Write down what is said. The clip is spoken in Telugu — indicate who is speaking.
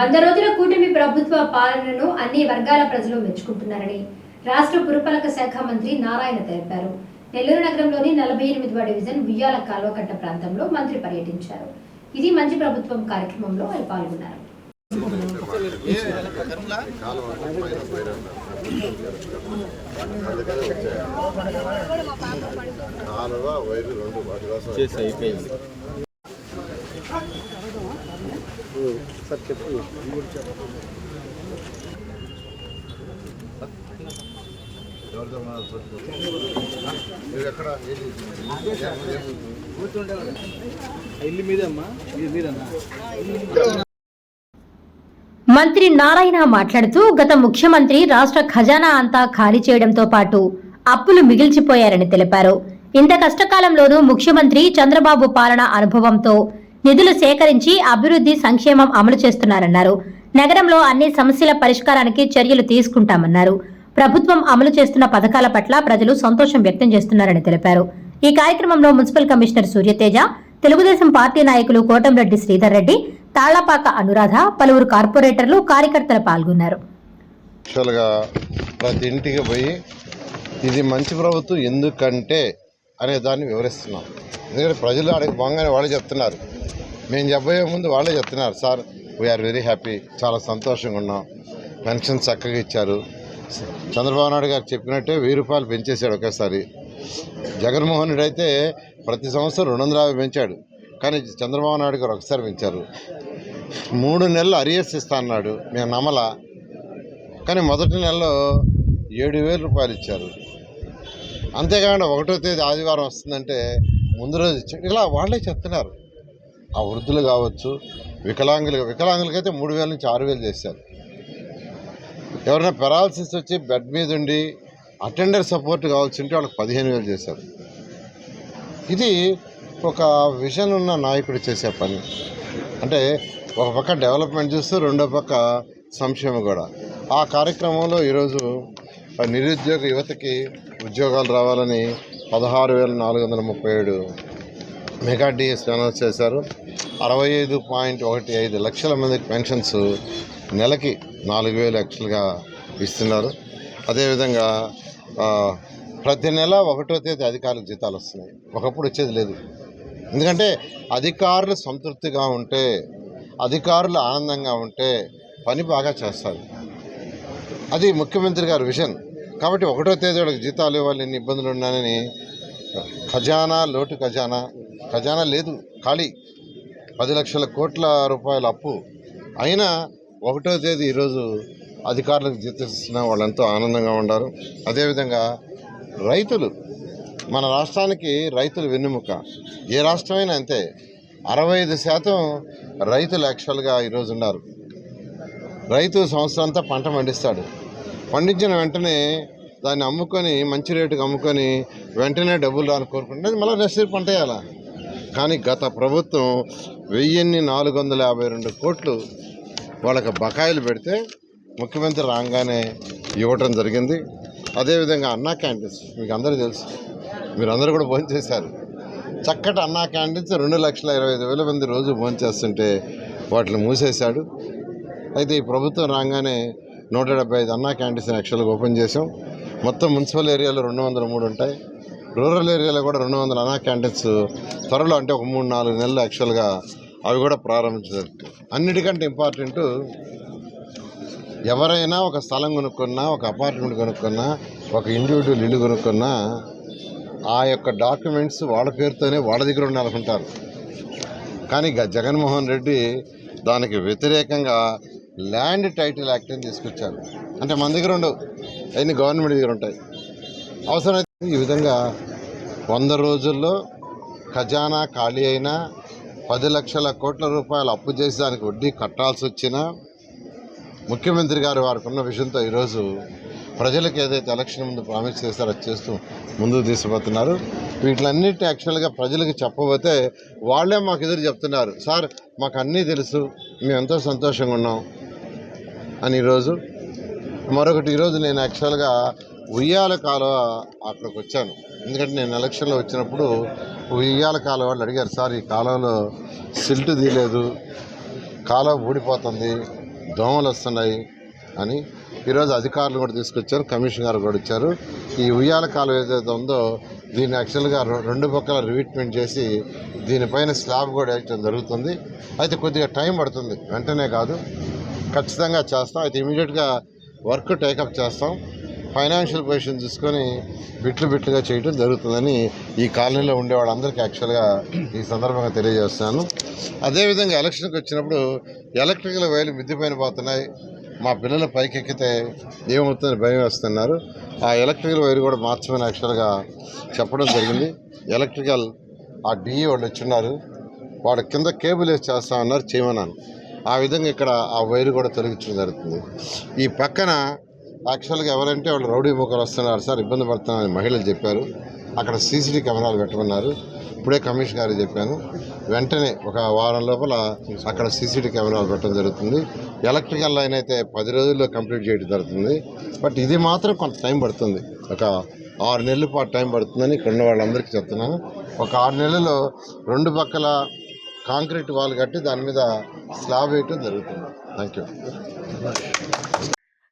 Speaker 1: వంద రోజుల కూటమి ప్రభుత్వ పాలనను అన్ని వర్గాల ప్రజలు మెచ్చుకుంటున్నారని రాష్ట్ర పురపాలక శాఖ మంత్రి నారాయణ తెలిపారు. నెల్లూరు నగరంలోని నలభై ఎనిమిదవ డివిజన్ ఉయ్యాల కాల్వకట్ట ప్రాంతంలో మంత్రి పర్యటించారు. ఇది మంచి ప్రభుత్వం కార్యక్రమంలో పాల్గొన్నారు.
Speaker 2: కాలువ వైరు రెండు వాటి కోసం
Speaker 3: చేసి అయిపోయింది.
Speaker 2: ఎవరితో చెప్పు.
Speaker 3: ఇల్లు ఇది మీదన్నా
Speaker 1: మంత్రి నారాయణ మాట్లాడుతూ గత ముఖ్యమంత్రి రాష్ట్ర ఖజానా అంతా ఖాళీ చేయడంతో పాటు అప్పులు మిగిల్చిపోయారని తెలిపారు. ఇంత కష్టకాలంలోనూ ముఖ్యమంత్రి చంద్రబాబు పాలన అనుభవంతో నిధులు సేకరించి అభివృద్ధి సంక్షేమం అమలు చేస్తున్నారన్నారు. నగరంలో అన్ని సమస్యల పరిష్కారానికి చర్యలు తీసుకుంటామన్నారు. ప్రభుత్వం అమలు చేస్తున్న పథకాల పట్ల ప్రజలు సంతోషం వ్యక్తం చేస్తున్నారని తెలిపారు. ఈ కార్యక్రమంలో municipal commissioner Suryateja Telugu Desam party నాయకులు కోటంరెడ్డి శ్రీధర్ రెడ్డి తాళ్ళపాక అనురాధ పలువురు కార్పొరేటర్లు కార్యకర్తలు పాల్గొన్నారు.
Speaker 2: ప్రతి ఇంటికి పోయి ఇది మంచి ప్రభుత్వం ఎందుకంటే అనే దాన్ని వివరిస్తున్నాం. ఎందుకంటే ప్రజలు అడిగి బాగానే వాళ్ళు చెప్తున్నారు. మేము చెప్పబోయే ముందు వాళ్ళే చెప్తున్నారు సార్ వీఆర్ వెరీ హ్యాపీ చాలా సంతోషంగా ఉన్నాం. పెన్షన్ చక్కగా ఇచ్చారు. చంద్రబాబు నాయుడు గారు చెప్పినట్టే వెయ్యి రూపాయలు పెంచేశాడు ఒకేసారి. జగన్మోహన్ రెడ్డి అయితే ప్రతి సంవత్సరం రెండు వందల యాభై పెంచాడు. కానీ చంద్రబాబు నాయుడు గారు ఒకసారి పెంచారు. మూడు నెలలు అరియర్స్ ఇస్తా అన్నాడు. మేము నమల కానీ మొదటి నెలలో ఏడు వేల రూపాయలు ఇచ్చారు. అంతేకాకుండా ఒకటో తేదీ ఆదివారం వస్తుందంటే ముందు రోజు ఇచ్చారు. ఇలా వాళ్ళే చెప్తున్నారు. ఆ వృద్ధులు కావచ్చు వికలాంగులు వికలాంగులకైతే మూడు వేల నుంచి ఆరు వేలు చేశారు. ఎవరైనా పెరాలసిస్ వచ్చి బెడ్ మీద ఉండి అటెండర్ సపోర్ట్ కావాల్సి ఉంటే వాళ్ళకి పదిహేను వేలు చేశారు. ఇది ఒక విజన్ ఉన్న నాయకుడు చేసే పని. అంటే ఒక పక్క డెవలప్మెంట్ చూస్తూ రెండో పక్క సంక్షేమం కూడా. ఆ కార్యక్రమంలో ఈరోజు నిరుద్యోగ యువతకి ఉద్యోగాలు రావాలని పదహారు వేల నాలుగు వందల ముప్పై ఏడు మెగా డిఎస్ అనౌన్స్ చేశారు. అరవై ఐదు పాయింట్ ఒకటి ఐదు లక్షల మందికి పెన్షన్స్ నెలకి నాలుగు వేలు యాక్చువల్గా ఇస్తున్నారు. అదేవిధంగా ప్రతి నెల ఒకటో తేదీ అధికారులకు జీతాలు వస్తున్నాయి. ఒకప్పుడు వచ్చేది లేదు. ఎందుకంటే అధికారులు సంతృప్తిగా ఉంటే అధికారులు ఆనందంగా ఉంటే పని బాగా చేస్తారు. అది ముఖ్యమంత్రి గారి విజన్. కాబట్టి ఒకటో తేదీ వాళ్ళకి జీతాలు ఇవ్వాలి ఎన్ని ఇబ్బందులు ఉన్నాయని ఖజానా లోటు ఖజానా ఖజానా లేదు ఖాళీ. పది లక్షల కోట్ల రూపాయల అప్పు. అయినా ఒకటో తేదీ ఈరోజు అధికారులకు జీతిస్తున్న వాళ్ళంతో ఆనందంగా ఉన్నారు అదేవిధంగా రైతులు మన రాష్ట్రానికి రైతులు వెన్నెముక. ఏ రాష్ట్రమైనా అంతే అరవై ఐదు శాతం రైతులు యాక్చువల్గా ఈరోజు ఉన్నారు. రైతు సంవత్సరం అంతా పంట పండిస్తాడు. పండించిన వెంటనే దాన్ని అమ్ముకొని మంచి రేటుకి అమ్ముకొని వెంటనే డబ్బులు రాని కోరుకుంటే మళ్ళీ నెక్స్ట్ పంట వేయాలా? కానీ గత ప్రభుత్వం వెయ్యిన్ని నాలుగు వందల యాభై రెండు కోట్లు వాళ్ళకి బకాయిలు పెడితే ముఖ్యమంత్రి రాగానే ఇవ్వటం జరిగింది. అదేవిధంగా అన్నా క్యాంటీన్స్ మీకు అందరూ తెలుసు మీరందరూ కూడా భోంచేశారు చక్కటి అన్నా క్యాంటీన్స్ రెండు లక్షల ఇరవై ఐదు వేల మంది రోజు భోంచేస్తుంటే వాటిని మూసేశాడు. అయితే ఈ ప్రభుత్వం రాగానే నూట డెబ్బై ఐదు అన్నా క్యాంటీన్స్ యాక్చువల్గా ఓపెన్ చేసాం మొత్తం మున్సిపల్ ఏరియాలో రెండు వందల మూడు ఉంటాయి. రూరల్ ఏరియాలో కూడా రెండు వందల అనా క్యాంటీన్స్ త్వరలో అంటే ఒక మూడు నాలుగు నెలలు యాక్చువల్గా అవి కూడా ప్రారంభించారు అన్నిటికంటే ఇంపార్టెంట్ ఎవరైనా ఒక స్థలం కొనుక్కున్నా ఒక అపార్ట్మెంట్ కొనుక్కున్నా ఒక ఇండివిజువల్ ఇల్లు కొనుక్కున్నా ఆ యొక్క డాక్యుమెంట్స్ వాళ్ళ పేరుతోనే వాళ్ళ దగ్గర ఉండాలనుకుంటారు కానీ గ- జగన్మోహన్ రెడ్డి దానికి వ్యతిరేకంగా ల్యాండ్ టైటిల్ యాక్ట్ అని తీసుకొచ్చారు. అంటే మన దగ్గర ఉండవు. అన్ని గవర్నమెంట్ దగ్గర ఉంటాయి. అవసరమైతే ఈ విధంగా వంద రోజుల్లో ఖజానా ఖాళీ అయినా పది లక్షల కోట్ల రూపాయలు అప్పు చేసి దానికి వడ్డీ కట్టాల్సి వచ్చినా ముఖ్యమంత్రి గారు వారికి ఉన్న విషయంతో ఈరోజు ప్రజలకు ఏదైతే ఎలక్షన్ ముందు ప్రామిస్ చేస్తారో అది చేస్తూ ముందుకు తీసుకుపోతున్నారు. వీటిలన్నిటి యాక్చువల్గా ప్రజలకు చెప్పబోతే వాళ్ళే మాకు ఎదురు చెప్తున్నారు. సార్ మాకు అన్నీ తెలుసు. మేము ఎంతో సంతోషంగా ఉన్నాం. అని ఈరోజు మరొకటి ఈరోజు నేను యాక్చువల్గా ఉయ్యాల కాలువ అక్కడికి వచ్చాను. ఎందుకంటే నేను ఎలక్షన్లో వచ్చినప్పుడు ఉయ్యాల కాలువ వాళ్ళు అడిగారు సార్ ఈ కాలువలో సిల్ట్ తీయలేదు కాలువ ఊడిపోతుంది దోమలు వస్తున్నాయి అని. ఈరోజు అధికారులు కూడా తీసుకొచ్చారు కమిషన్ గారు కూడా వచ్చారు. ఈ ఉయ్యాల కాలువ ఏదైతే ఉందో దీన్ని యాక్చువల్గా రెండు పక్కల రివిట్మెంట్ చేసి దీనిపైన స్లాబ్ కూడా వేయడం జరుగుతుంది. అయితే కొద్దిగా టైం పడుతుంది వెంటనే కాదు. ఖచ్చితంగా చేస్తాం. అయితే ఇమీడియట్గా వర్క్ టేకప్ చేస్తాం. ఫైనాన్షియల్ పొజిషన్ తీసుకొని బిట్లు బిట్లుగా చేయడం జరుగుతుందని ఈ కాలనీలో ఉండే వాళ్ళందరికీ యాక్చువల్గా ఈ సందర్భంగా తెలియజేస్తున్నాను. అదేవిధంగా ఎలక్షన్కి వచ్చినప్పుడు ఎలక్ట్రికల్ వైర్లు మిద్దిపైన పోతున్నాయి. మా పిల్లలు పైకెక్కితే ఏమవుతుందని భయం వేస్తున్నారు. ఆ ఎలక్ట్రికల్ వైర్ కూడా మార్చమని యాక్చువల్గా చెప్పడం జరిగింది. ఎలక్ట్రికల్ ఆ డిఈ వాళ్ళు వచ్చిన్నారు. వాడు కింద కేబుల్ వేసి చేస్తామన్నారు చేయమన్నాను. ఆ విధంగా ఇక్కడ ఆ వైర్ కూడా తొలగించడం జరుగుతుంది. ఈ పక్కన యాక్చువల్గా ఎవరంటే వాళ్ళు రౌడీ ముఖాలు వస్తున్నారు సార్ ఇబ్బంది పడుతున్నారని మహిళలు చెప్పారు. అక్కడ సీసీటీవీ కెమెరాలు పెట్టమన్నారు. ఇప్పుడే కమిషన్ గారు చెప్పాను. వెంటనే ఒక వారం లోపల అక్కడ సీసీటీవీ కెమెరాలు పెట్టడం జరుగుతుంది. ఎలక్ట్రికల్ లైన్ అయితే పది రోజుల్లో కంప్లీట్ చేయడం జరుగుతుంది. బట్ ఇది మాత్రం కొంత టైం పడుతుంది. ఒక ఆరు నెలల పాటు టైం పడుతుందని ఇక్కడ ఉన్న వాళ్ళందరికీ చెప్తున్నాను. ఒక ఆరు నెలల్లో రెండు పక్కల కాంక్రీట్ వాల్ కట్టి దాని మీద స్లాబ్ వేయటం జరుగుతుంది. Thank you